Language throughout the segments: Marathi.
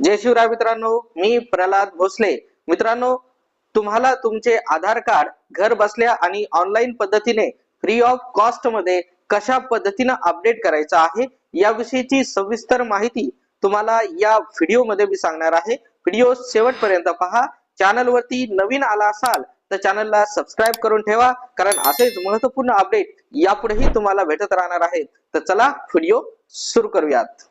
जय शिवराय मित्रांनो मी प्रल्हाद भोसले. मित्रांनो तुम्हाला तुमचे आधार कार्ड घर बसल्या आणि ऑनलाईन पद्धतीने फ्री ऑफ कॉस्टमध्ये कशा पद्धतीने अपडेट करायचं आहे याविषयीची सविस्तर माहिती तुम्हाला या व्हिडिओमध्ये मी सांगणार आहे. व्हिडिओ शेवटपर्यंत पहा. चॅनल वरती नवीन आला असाल तर चॅनलला सबस्क्राईब करून ठेवा कारण असेच महत्त्वपूर्ण अपडेट यापुढेही तुम्हाला भेटत राहणार आहेत. तर चला व्हिडिओ सुरू करूयात.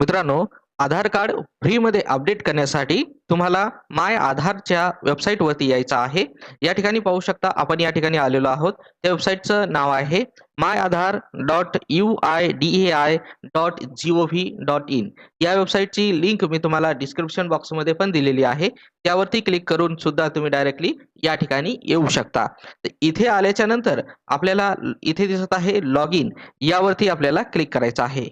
मित्रांनो आधार कार्ड फ्रीमध्ये अपडेट करण्यासाठी तुम्हाला माय आधारच्या वेबसाईटवरती यायचं आहे. या ठिकाणी पाहू शकता आपण या ठिकाणी आलेलो आहोत. त्या वेबसाईटचं नाव आहे my Aadhaar dot U I D A I dot G O V dot in या वेबसाईटची लिंक मी तुम्हाला डिस्क्रिप्शन बॉक्समध्ये पण दिलेली आहे. त्यावरती क्लिक करून सुद्धा तुम्ही डायरेक्टली या ठिकाणी येऊ शकता. इथे आल्याच्यानंतर आपल्याला इथे दिसत आहे लॉग इन यावरती आपल्याला क्लिक करायचं आहे.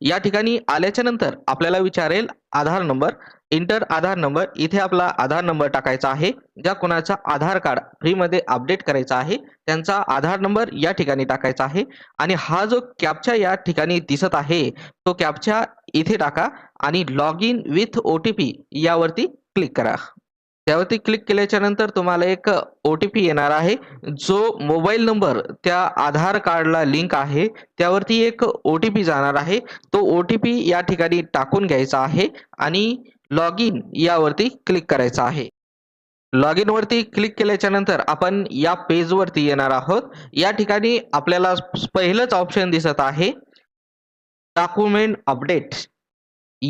या ठिकाणी आल्याच्यानंतर आपल्याला विचारेल Aadhaar number. Enter Aadhaar number. इथे आपला आधार नंबर टाकायचा आहे. ज्या कोणाचा आधार कार्ड फ्रीमध्ये अपडेट करायचा आहे त्यांचा आधार नंबर या ठिकाणी टाकायचा आहे. आणि हा जो कॅपचा या ठिकाणी दिसत आहे तो कॅपचा इथे टाका आणि log in with O T P यावरती क्लिक करा. त्यावरती क्लिक केल्याच्यानंतर तुम्हाला एक ओ टी पी येणार आहे. जो मोबाईल नंबर त्या आधार कार्डला लिंक आहे त्यावरती एक ओ टी पी जाणार आहे. तो ओ टी पी या ठिकाणी टाकून घ्यायचा आहे आणि लॉग इन यावरती क्लिक करायचा आहे. लॉग इन वरती क्लिक केल्याच्यानंतर आपण या पेज वरती येणार आहोत. या ठिकाणी आपल्याला पहिलंच ऑप्शन दिसत आहे. डॉक्युमेंट अपडेट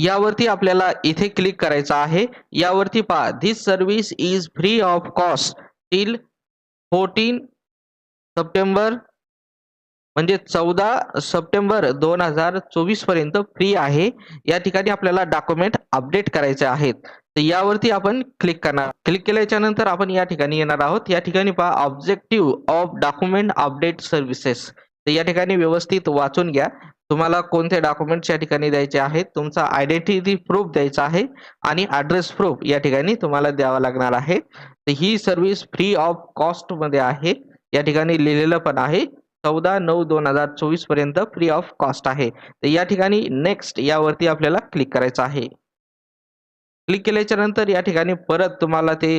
यावरती आपल्याला इथे क्लिक करायचं आहे. यावरती पहा this service is free of cost till fourteen September म्हणजे चौदा सप्टेंबर दोन हजार चोवीसपर्यंत फ्री आहे. या ठिकाणी आपल्याला डॉक्युमेंट अपडेट करायचे आहेत. तर यावरती आपण क्लिक करणार. क्लिक केल्याच्यानंतर आपण या ठिकाणी येणार आहोत. या ठिकाणी पहा objective of document update services तर या ठिकाणी व्यवस्थित वाचून घ्या. तुम्हाला कोणते डॉक्युमेंट्स या ठिकाणी द्यायचे आहेत? तुमचा आयडेंटिटी प्रूफ द्यायचा आहे आणि ॲड्रेस प्रूफ या ठिकाणी तुम्हाला द्यावा लागणार आहे. तर ही सर्व्हिस फ्री ऑफ कॉस्टमध्ये आहे. या ठिकाणी लिहिलेलं पण आहे. चौदा नऊ दोन हजार चोवीसपर्यंत फ्री ऑफ कॉस्ट आहे. तर या ठिकाणी नेक्स्ट यावरती आपल्याला क्लिक करायचं आहे. क्लिक केल्याच्यानंतर या ठिकाणी परत तुम्हाला ते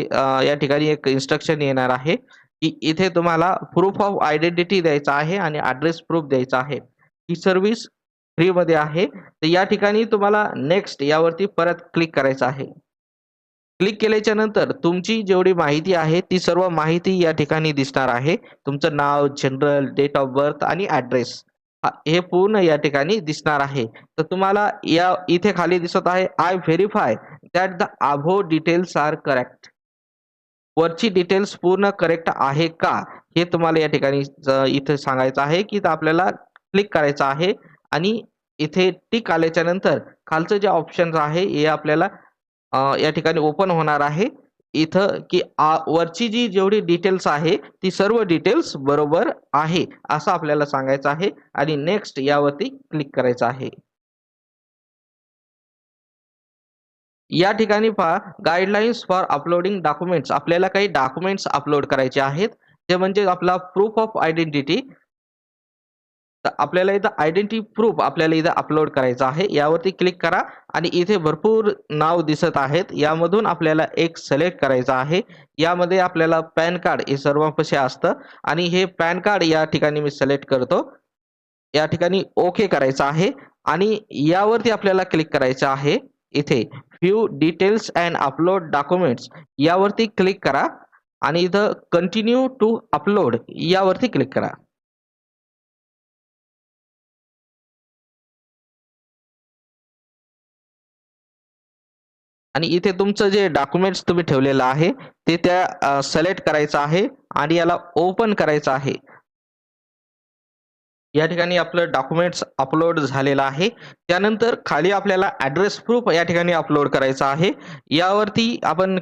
या ठिकाणी एक इन्स्ट्रक्शन येणार आहे की इथे तुम्हाला प्रूफ ऑफ आयडेंटिटी द्यायचा आहे आणि ॲड्रेस प्रूफ द्यायचा आहे. ही सर्व्हिस फ्री मध्ये आहे. तर या ठिकाणी तुम्हाला नेक्स्ट यावरती परत क्लिक करायचं आहे. क्लिक केल्याच्यानंतर तुमची जेवढी माहिती आहे ती सर्व माहिती या ठिकाणी दिसणार आहे. तुमचं नाव जनरल डेट ऑफ बर्थ आणि ऍड्रेस हे पूर्ण या ठिकाणी दिसणार आहे. तर तुम्हाला या इथे खाली दिसत आहे I verify that the above details are correct वरची डिटेल्स पूर्ण करेक्ट आहे का हे तुम्हाला या ठिकाणी इथे सांगायचं आहे की आपल्याला क्लिक करायचं आहे. आणि इथे टिक आल्याच्यानंतर खालचं जे ऑप्शन आहे हे आपल्याला या ठिकाणी ओपन होणार आहे. इथं की वरची जी जेवढी डिटेल्स आहे ती सर्व डिटेल्स बरोबर आहे असं आपल्याला सांगायचं आहे. आणि नेक्स्ट यावरती क्लिक करायचं आहे. या ठिकाणी पहा गाईडलाईन्स फॉर अपलोडिंग डॉक्युमेंट्स आपल्याला काही डॉक्युमेंट्स अपलोड करायचे आहेत. ते म्हणजे आपला प्रूफ ऑफ आयडेंटिटी तर आपल्याला इथं आयडेंटिटी प्रूफ आपल्याला इथं अपलोड करायचं आहे. यावरती क्लिक करा आणि इथे भरपूर नाव दिसत आहेत. यामधून आपल्याला एक सिलेक्ट करायचं आहे. यामध्ये आपल्याला पॅन कार्ड हे सर्वांपाशी असतं आणि हे पॅन कार्ड या ठिकाणी मी सिलेक्ट करतो. या ठिकाणी ओके करायचं आहे आणि यावरती आपल्याला क्लिक करायचं आहे. इथे few details and upload documents यावरती क्लिक करा आणि इथं कंटिन्यू टू अपलोड यावरती क्लिक करा. आणि इथे तुमचं जे डॉक्युमेंट्स तुम्ही ठेवलेलं आहे ते त्या सिलेक्ट करायचं आहे आणि याला ओपन करायचं आहे. या ठिकाणी आपलं डॉक्युमेंट्स अपलोड झालेलं आहे. त्यानंतर खाली आपल्याला ऍड्रेस प्रूफ या ठिकाणी अपलोड करायचा आहे. यावरती आपण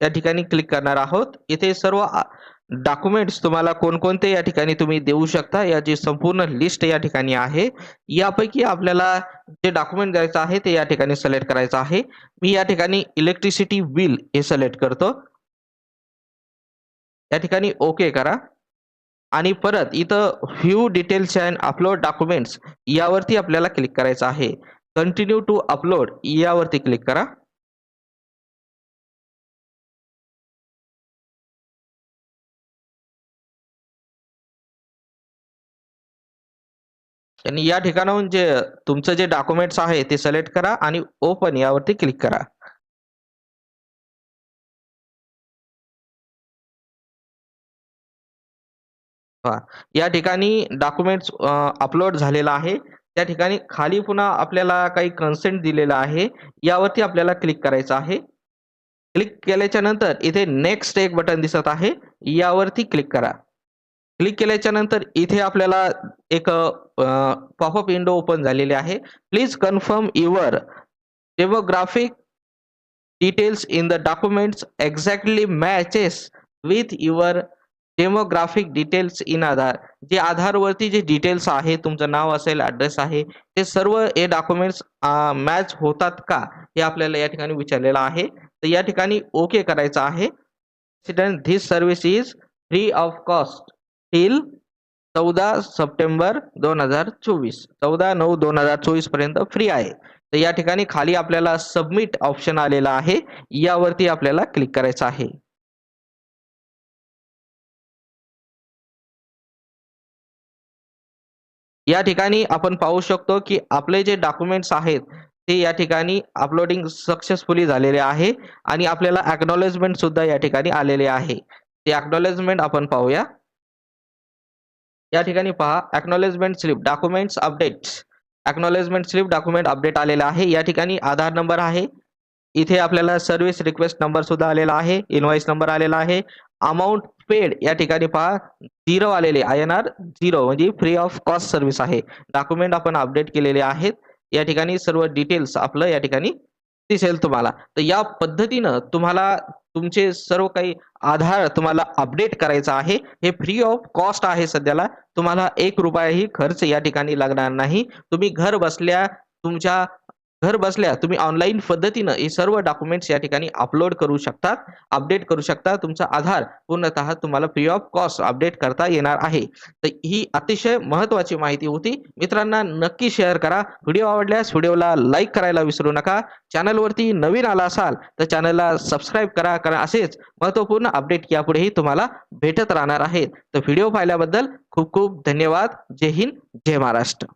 या ठिकाणी क्लिक करणार आहोत. इथे सर्व डॉक्युमेंट्स तुम्हाला कोणकोणते या ठिकाणी तुम्ही देऊ शकता? याची संपूर्ण लिस्ट या ठिकाणी आहे. यापैकी आपल्याला जे डॉक्युमेंट द्यायचं आहे ते या ठिकाणी सिलेक्ट करायचं आहे. मी या ठिकाणी इलेक्ट्रिसिटी बिल हे सिलेक्ट करतो. या ठिकाणी ओके करा. आणि परत इथं view details and upload documents यावरती आपल्याला क्लिक करायचं आहे. कंटिन्यू टू अपलोड यावरती क्लिक करा. आणि या ठिकाणाहून जे तुमचं जे डॉक्युमेंट्स आहे ते सिलेक्ट करा आणि ओपन यावरती क्लिक करा. या ठिकाणी डॉक्युमेंट्स अपलोड झालेला आहे. त्या ठिकाणी खाली पुन्हा आपल्याला काही कन्सेंट दिलेला आहे. यावरती आपल्याला क्लिक करायचं आहे. क्लिक केल्याच्यानंतर इथे नेक्स्ट एक बटन दिसत आहे. यावरती क्लिक करा. क्लिक केल्याच्यानंतर इथे आपल्याला एक पॉपअप विंडो ओपन झालेली आहे. Please confirm your demographic details in the documents exactly matches with your demographic details in Aadhaar जे आधारवरती जे डिटेल्स आहे तुमचं नाव असेल ॲड्रेस आहे ते सर्व हे डॉक्युमेंट्स मॅच होतात का? हे आपल्याला या ठिकाणी विचारलेलं आहे. तर या ठिकाणी ओके करायचं आहे. This service is free of cost till चौदा सप्टेंबर दोन हजार चोवीस. चौदा नऊ दोन हजार चोवीसपर्यंत फ्री आहे. तर या ठिकाणी खाली आपल्याला सबमिट ऑप्शन आलेला आहे. यावरती आपल्याला क्लिक करायचं आहे. या ठिकाणी आपण पाहू शकतो की आपले जे डॉक्युमेंट्स आहेत ते या ठिकाणी अपलोडिंग सक्सेसफुली झालेले आहे आणि आपल्याला अॅक्नॉलेजमेंट सुद्धा या ठिकाणी आलेले आहे. ते अॅक्नॉलेजमेंट आपण पाहूया. या ठिकाणी पहा acknowledgement slip documents updates acknowledgement slip document update आलेला आहे. या ठिकाणी आधार नंबर आहे. इथे आपल्याला सर्व्हिस रिक्वेस्ट नंबर सुद्धा आलेला आहे. इनव्हॉइस नंबर आलेला आहे. अमाऊंट पेड या ठिकाणी पहा झिरो आलेले. आय एन आर झिरो म्हणजे फ्री ऑफ कॉस्ट सर्व्हिस आहे. डॉक्युमेंट आपण अपडेट केलेले आहेत. या ठिकाणी सर्व डिटेल्स आपलं या ठिकाणी दिसेल तुम्हाला. तर या पद्धतीनं तुम्हाला तुमचे सर्व काही आधार तुम्हाला अपडेट करायचा आहे. हे फ्री ऑफ कॉस्ट आहे सध्याला. तुम्हाला एक रुपयाही खर्च या ठिकाणी लागणार नाही. तुम्ही घर बसल्या तुमच्या घर बसल्या तुम्ही ऑनलाईन पद्धतीनं हे सर्व डॉक्युमेंट्स या ठिकाणी अपलोड करू शकतात अपडेट करू शकता तुमचा आधार पूर्णतः तुम्हाला फ्री ऑफ कॉस्ट अपडेट करता येणार आहे. तर ही अतिशय महत्वाची माहिती होती. मित्रांना नक्की शेअर करा. व्हिडिओ आवडल्यास व्हिडिओला लाईक करायला विसरू नका. चॅनलवरती नवीन आला असाल तर चॅनलला सबस्क्राईब करा. कारण असेच महत्त्वपूर्ण अपडेट यापुढेही तुम्हाला भेटत राहणार आहेत. तर व्हिडिओ पाहिल्याबद्दल खूप खूप धन्यवाद. जय हिंद जय महाराष्ट्र.